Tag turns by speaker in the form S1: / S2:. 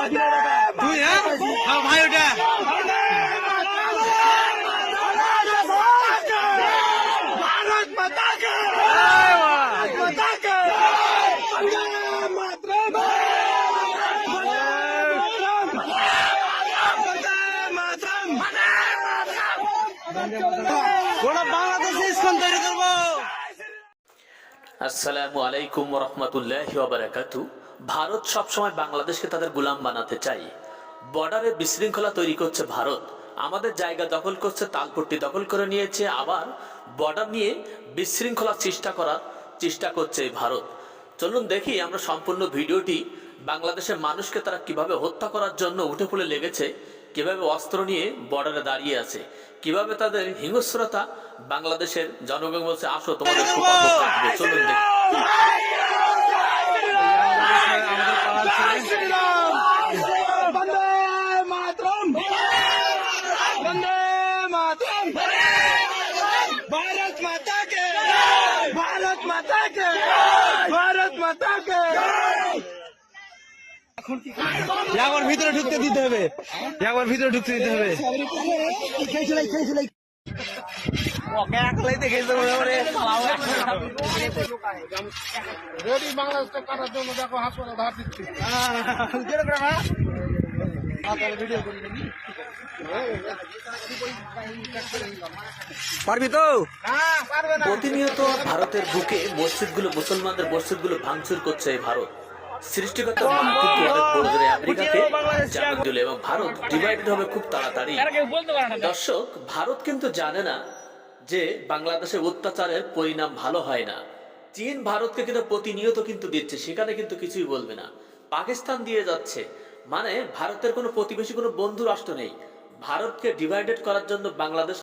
S1: તું હે હા ભાઈ ઉઠા গোটা বাংলাদেশ আসসালামু আলাইকুম রহমতুল্লাহ বারাকাতু ভারত সবসময় বাংলাদেশকে তাদের গুলাম বানাতে চাই। বর্ডারে বিশৃঙ্খলা তৈরি করছে ভারত। আমাদের জায়গা দখল করছে, তালপট্টি দখল করে নিয়েছে। আবার বর্ডার নিয়ে বিশৃঙ্খলা চেষ্টা করার চেষ্টা করছে ভারত। চলুন দেখি আমরা সম্পূর্ণ ভিডিওটি বাংলাদেশের মানুষকে তারা কীভাবে হত্যা করার জন্য উঠে পড়ে লেগেছে কিভাবে অস্ত্র নিয়ে বর্ডারে দাঁড়িয়ে আছে কিভাবে তাদের হিংস্রতা বাংলাদেশের জনগণ বলছে আসো তোমাদের সুপার কাটবে চলুন দেখি
S2: वंदे मातरम वंदे मातरम भारत माता के भारत माता के भारत माता के
S3: একবার ভিতরে ঢুকতে দিতে হবে। একবার ভিতরে ঢুকতে দিতে হবে।
S2: বাংলাদেশটা কাটার জন্য দেখো হাসপাতাল ধার দিচ্ছি।
S3: পারবি তো?
S2: হ্যাঁ পারবে না।
S1: প্রতিনিয়ত ভারতের বুকে মসজিদগুলো মুসলমানদের মসজিদগুলো ভাঙচুর করছে ভারত। ধরে আমেরিকাকে জামিন দিল এবং ভারত ডিভাইডেড হবে খুব তাড়াতাড়ি। দর্শক ভারত কিন্তু জানে না যে বাংলাদেশের অত্যাচারের পরিণাম ভালো হয় না। চীন ভারতকে কিন্তু প্রতিনিয়ত কিন্তু দিচ্ছে সেখানে কিন্তু কিছুই বলবে না। পাকিস্তান দিয়ে যাচ্ছে। মানে ভারতের কোনো প্রতিবেশী কোনো বন্ধু রাষ্ট্র নেই। ভারতকে ডিভাইডেড করার জন্য বাংলাদেশ